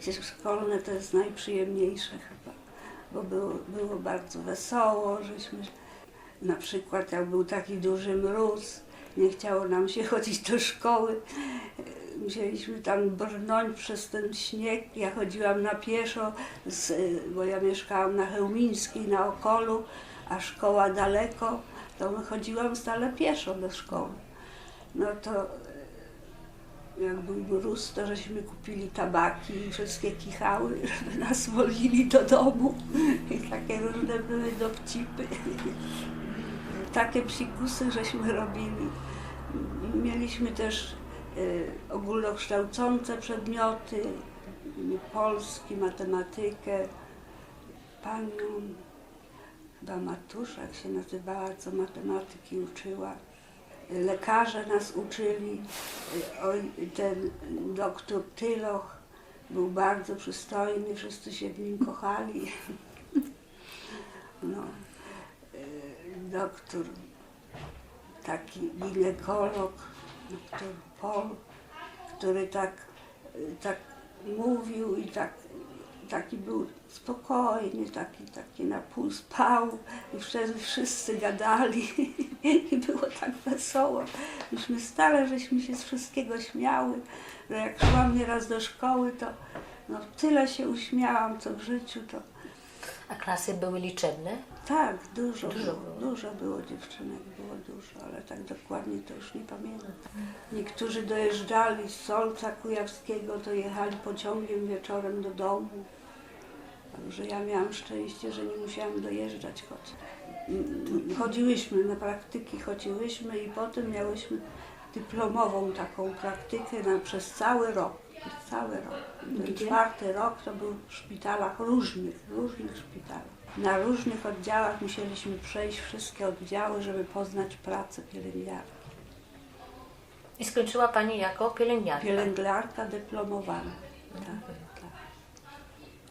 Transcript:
Gdzieś szkolne to jest najprzyjemniejsze chyba, bo było, było bardzo wesoło, żeśmy na przykład jak był taki duży mróz, nie chciało nam się chodzić do szkoły, musieliśmy tam brnąć przez ten śnieg. Ja chodziłam na pieszo, z, bo ja mieszkałam na Chełmińskiej, na Okolu, a szkoła daleko, to chodziłam stale pieszo do szkoły. No to jak był mróz, to żeśmy kupili tabaki i wszystkie kichały, żeby nas wolili do domu. I takie różne były dowcipy. Takie psikusy żeśmy robili. Mieliśmy też y, ogólnokształcące przedmioty, polski, matematykę. Panią, chyba Matuszak się nazywała, co matematyki uczyła lekarze nas uczyli. Ten doktor Tyloch był bardzo przystojny, wszyscy się w nim kochali. No, y, doktor, taki ginekolog, doktor Pol, który tak, y, tak mówił i tak, taki był spokojny, taki, taki na pół spał i wtedy wszyscy gadali i było tak wesoło. Myśmy stale, żeśmy się z wszystkiego śmiały, że jak szłam nieraz do szkoły, to no, tyle się uśmiałam, co w życiu, to A klasy były liczebne? tak, dużo, Dużo było, było. dużo było dziewczynek, było dużo, ale tak dokładnie to już nie pamiętam. Niektórzy dojeżdżali z Solca Kujawskiego, to jechali pociągiem wieczorem do domu. Także ja miałam szczęście, że nie musiałam dojeżdżać choć. Chodziłyśmy na praktyki, chodziłyśmy i potem miałyśmy dyplomową taką praktykę na, przez cały rok. Przez cały rok. Ten Gdzie? czwarty rok to był w szpitalach różnych, różnych szpitalach. Na różnych oddziałach musieliśmy przejść wszystkie oddziały, żeby poznać pracę pielęgniarki. I skończyła Pani jako pielęgniarka. Pielęgniarka dyplomowana. Tak.